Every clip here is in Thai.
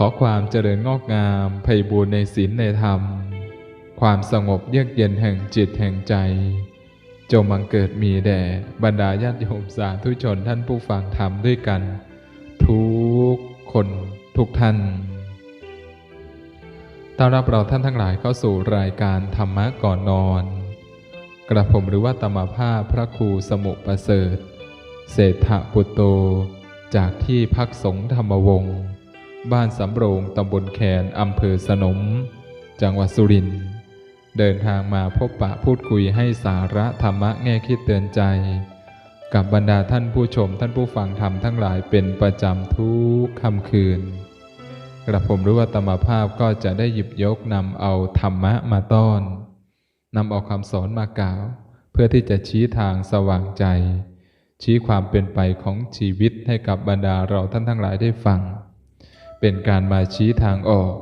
ขอความเจริญงอกงามไพบูรในศีลในธรรม ความสงบเยือกเย็นแห่งจิตแห่งใจ จงบังเกิดมีแด่บรรดาญาติโยมสาธุชนท่านผู้ฟังธรรมด้วยกัน ทุกคนทุกท่านต้อนรับเราท่านทั้งหลายเข้าสู่รายการธรรมะก่อนนอน กระผมหรือว่าตมภาพพระครูสมุประเสริฐ เศรษฐปุตโต จากที่พักสงฆ์ธรรมวงศ์ บ้านสำโรงตำบลแคนอำเภอสนม จังหวัดสุรินทร์เดินทางมาพบปะพูดคุยให้สาระธรรมะแง่คิดเตือนใจ กับบรรดาท่านผู้ชมท่านผู้ฟังธรรมทั้งหลายเป็นประจำทุกค่ำคืน กระผมรู้ว่าตมภาพก็จะได้หยิบยกนำเอาธรรมะมาต้อนนำเอาคำสอนมากล่าว เพื่อที่จะชี้ทางสว่างใจ ชี้ความเป็นไปของชีวิตให้กับบรรดาเราท่านทั้งหลายได้ฟัง เป็นการมาชี้ทางออก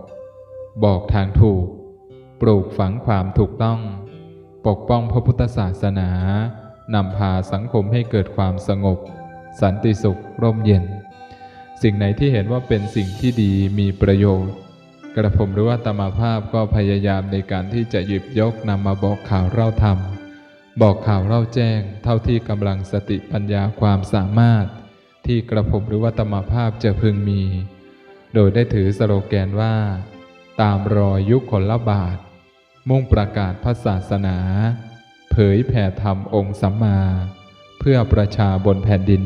บอกทางถูก ปลูกฝังความถูกต้อง ปกป้องพระพุทธศาสนานำพาสังคมให้เกิดความสงบ สันติสุขร่มเย็น สิ่งไหนที่เห็นว่าเป็นสิ่งที่ดีมีประโยชน์ กระผมหรือว่าตมาภาพก็พยายามในการที่จะหยิบยกนำมาบอกข่าวเล่าธรรม บอกข่าวเล่าแจ้ง เท่าที่กำลังสติปัญญาความสามารถ ที่กระผมหรือว่าตมาภาพจะพึงมี โดยได้ถือสโลแกนว่า ตามรอยยุคคนละบาท มุ่งประกาศพระศาสนา เผยแผ่ธรรมองค์สัมมา เพื่อประชาบนแผ่นดิน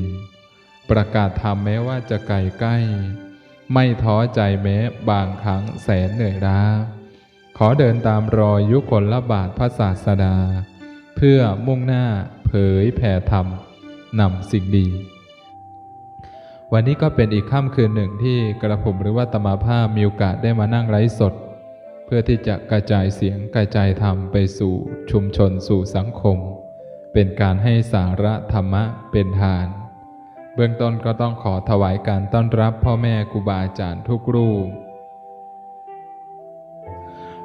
ประกาศธรรมแม้ว่าจะไกลใกล้ ไม่ท้อใจแม้บางครั้งแสนเหนื่อยล้าขอเดินตามรอยยุคนละบาทพระศาสดา เพื่อมุ่งหน้าเผยแผ่ธรรมนำสิ่งดี วันนี้ก็เป็นอีกค่ำคืนหนึ่งที่กระผมหรือว่าตมาภาพมีโอกาสได้มานั่งไลฟ์สด เพื่อที่จะกระจายเสียงกระจายธรรมไปสู่ชุมชนสู่สังคม เป็นการให้สาระธรรมะเป็นทาน เบื้องต้นก็ต้องขอถวายการต้อนรับพ่อแม่ครูบาอาจารย์ทุกรูป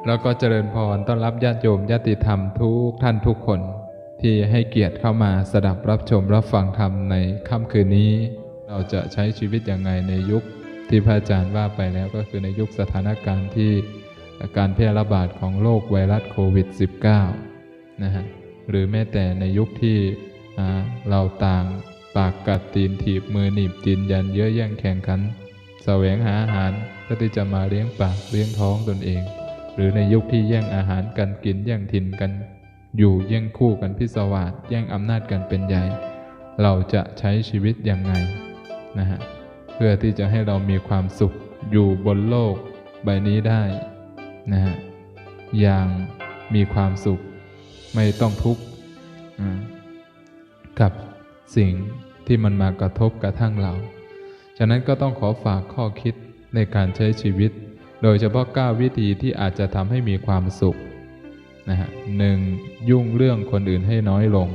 แล้วก็เจริญพรต้อนรับญาติโยมญาติธรรมทุกท่านทุกคน ที่ให้เกียรติเข้ามาสดับรับชมรับฟังธรรมในค่ำคืนนี้ เราจะใช้ชีวิตยังไงในยุคที่พระอาจารย์ว่าไปแล้วก็คือในยุคสถานการณ์ที่การแพร่ระบาดของโรคไวรัสโควิด -19 นะฮะหรือแม้แต่ในยุคที่เราต่างปากกัดตีนถีบมือหนีบตีนยันเยอะแย่งแข่งขันแสวงหาอาหารเพื่อที่จะมาเลี้ยงปากเลี้ยงท้องตนเอง หรือในยุคที่แย่งอาหารกันกินแย่งถิ่นกัน อยู่แย่งคู่กันพิศวาสแย่งอำนาจกันเป็นใหญ่ เราจะใช้ชีวิตอยังไง นะฮะเพื่อที่จะให้เรามีความสุขอยู่บนโลกใบนี้ได้นะฮะอย่างมีความสุขไม่ต้องทุกข์กับสิ่งที่มันมากระทบกระทั่งเรา ฉะนั้นก็ต้องขอฝากข้อคิดในการใช้ชีวิต โดยเฉพาะ 9 วิธีที่อาจจะทำให้มีความสุขนะฮะหนึ่งยุ่งเรื่องคนอื่นให้น้อยลง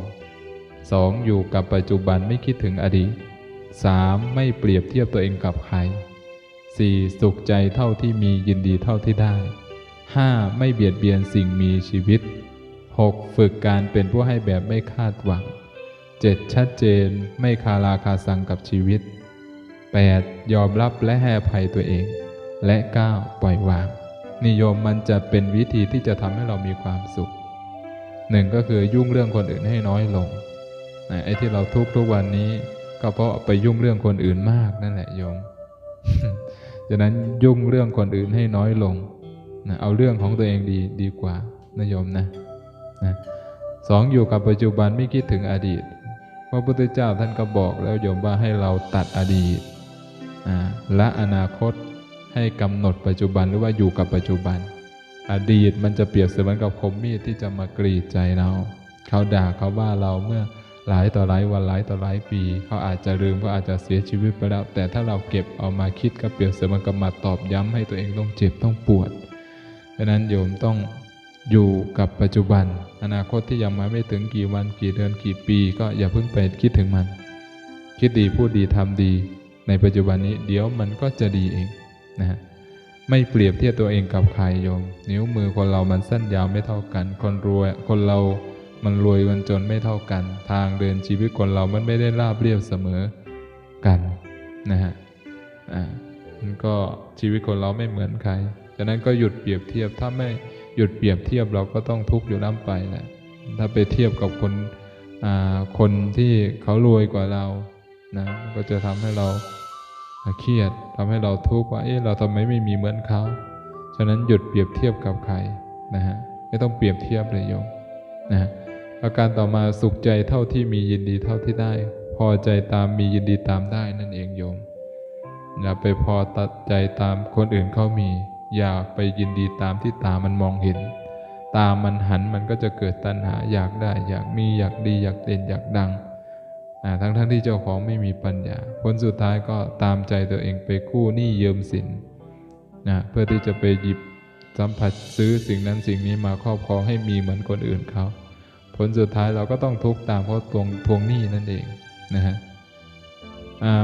2. อยู่กับปัจจุบันไม่คิดถึงอดีต 3. ไม่เปรียบเทียบตัวเองกับใคร 4. สุขใจเท่าที่มียินดีเท่าที่ได้ 5. ไม่เบียดเบียนสิ่งมีชีวิต 6. ฝึกการเป็นผู้ให้แบบไม่คาดหวัง 7. ชัดเจนไม่คาราคาสังกับชีวิต 8. ยอมรับและให้อภัยตัวเอง และ 9. ปล่อยวาง นิยมมันจะเป็นวิธีที่จะทำให้เรามีความสุขหนึ่งก็คือยุ่งเรื่องคนอื่นให้น้อยลงไอ้ที่เราทุกทุกวันนี้ ก็เพราะไปยุ่งเรื่องคนอื่นมากนั่นแหละโยมฉะนั้นยุ่งเรื่องคนอื่นให้น้อยลงนะเอาเรื่องของตัวเองดีดีกว่านะโยมนะนะสองอยู่กับปัจจุบันไม่คิดถึงอดีต พระพุทธเจ้าท่านก็บอกแล้วโยมว่าให้เราตัดอดีตอ่าละอนาคตให้กำหนดปัจจุบันหรือว่าอยู่กับปัจจุบัน อดีตมันจะเปรียบเสมือนกับคมมีดที่จะมากรีดใจเรา เขาด่าเขาว่าเราเมื่อ หลายต่อหลายวันหลายต่อหลายปี เขาอาจจะลืมเขาอาจจะเสียชีวิตไปแล้ว แต่ถ้าเราเก็บเอามาคิดก็เปรียบเสมือนกับมาตอบย้ำให้ตัวเองต้องเจ็บต้องปวดดังนั้นโยมต้องอยู่กับปัจจุบัน อนาคตที่ยังมาไม่ถึงกี่วันกี่เดือนกี่ปี ก็อย่าเพิ่งไปคิดถึงมัน คิดดีพูดดีทำดี ในปัจจุบันนี้เดี๋ยวมันก็จะดีเองนะฮะไม่เปรียบเทียบตัวเองกับใครโยม นิ้วมือคนเรามันสั้นยาวไม่เท่ากัน คนรวยคนเรา มันรวยมันจนไม่เท่ากัน ทางเดินชีวิตคนเรามันไม่ได้ราบเรียบเสมอกันนะฮะอ่ามันก็ชีวิตคนเราไม่เหมือนใครฉะนั้นก็หยุดเปรียบเทียบถ้าไม่หยุดเปรียบเทียบเราก็ต้องทุกข์อยู่น้ำไปแหละถ้าไปเทียบกับคนอ่าคนที่เขารวยกว่าเรานะก็จะทำให้เราเครียดทำให้เราทุกข์ว่าเอ๊ะเราทำไมไม่มีเหมือนเขาฉะนั้นหยุดเปรียบเทียบกับใครนะฮะไม่ต้องเปรียบเทียบเลยโยมนะฮะ ประการต่อมาสุขใจเท่าที่มียินดีเท่าที่ได้ พอใจตามมียินดีตามได้นั่นเองโยม อย่าไปพอตัดใจตามคนอื่นเขามี อย่าไปยินดีตามที่ตามันมองเห็น ตามันหันมันก็จะเกิดตัณหาอยากได้ อยากมีอยากดีอยากเด่นอยากดังทั้งทั้งที่เจ้าของไม่มีปัญญา ผลสุดท้ายก็ตามใจตัวเองไปกู้หนี้ยืมสินนะเพื่อที่จะไปหยิบสัมผัสซื้อสิ่งนั้นสิ่งนี้มาครอบครองให้มีเหมือนคนอื่นเขา ลสุดท้ายเราก็ต้องทุกข์ตามเพราะทวงทวงหนี้นั่นเองนะฮะ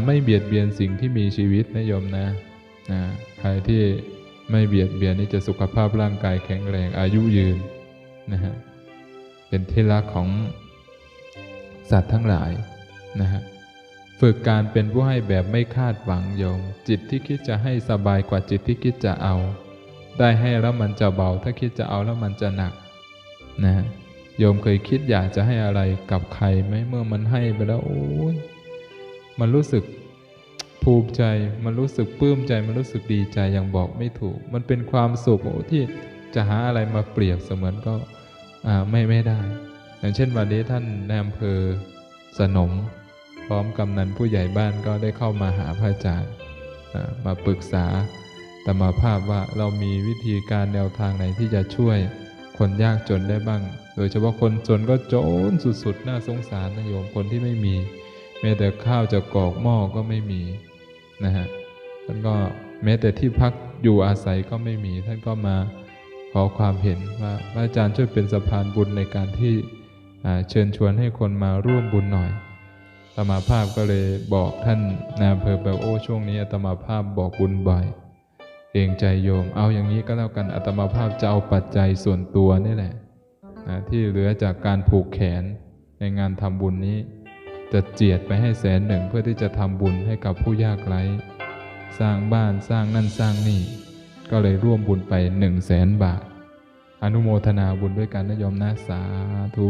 ไม่เบียดเบียนสิ่งที่มีชีวิตนะโยมนะอ่าใครที่ไม่เบียดเบียนนี่จะสุขภาพร่างกายแข็งแรงอายุยืนนะฮะเป็นที่รักของสัตว์ทั้งหลายนะฮะฝึกการเป็นผู้ให้แบบไม่คาดหวังโยม จิตที่คิดจะให้สบายกว่าจิตที่คิดจะเอา ได้ให้แล้วมันจะเบา ถ้าคิดจะเอาแล้วมันจะหนักนะฮะ โยมเคยคิดอยากจะให้อะไรกับใครไหมเมื่อมันให้ไปแล้วโอ้ยมันรู้สึกภูมิใจ มันรู้สึกปลื้มใจ มันรู้สึกดีใจอย่างบอกไม่ถูก มันเป็นความสุขที่จะหาอะไรมาเปรียบเสมือนก็ไม่ไม่ได้ อย่างเช่นวันนี้ท่านนายอำเภอสนม พร้อมกำนันผู้ใหญ่บ้านก็ได้เข้ามาหาพระอาจารย์มาปรึกษาตมาภาพว่าเรามีวิธีการแนวทางไหนที่จะช่วย คนยากจนได้บ้าง โดยเฉพาะคนจนก็จนสุดๆ น่าสงสารนะโยมคนที่ไม่มีแม้แต่ข้าวจะกอกหม้อก็ไม่มีนะฮะท่านก็แม้แต่ที่พักอยู่อาศัยก็ไม่มี ท่านก็มาขอความเห็นว่าพระอาจารย์ช่วยเป็นสะพานบุญในการที่เชิญชวนให้คนมาร่วมบุญหน่อยอาตมาภาพก็เลยบอกท่านนายอำเภอแบบโอ้ช่วงนี้อาตมาภาพบอกบุญบ่อย กรงใจโยม เอาอย่างนี้ก็แล้วกันอาตมาภาพจะเอาปัจจัยส่วนตัวนี่แหละนะที่เหลือจากการผูกแขนในงานทำบุญนี้ จะเจียดไปให้แสนหนึ่งเพื่อที่จะทำบุญให้กับผู้ยากไร้ สร้างบ้านสร้างนั่นสร้างนี่ ก็เลยร่วมบุญไปหนึ่งแสนบาท อนุโมทนาบุญด้วยกันนะโยมนะสาธุ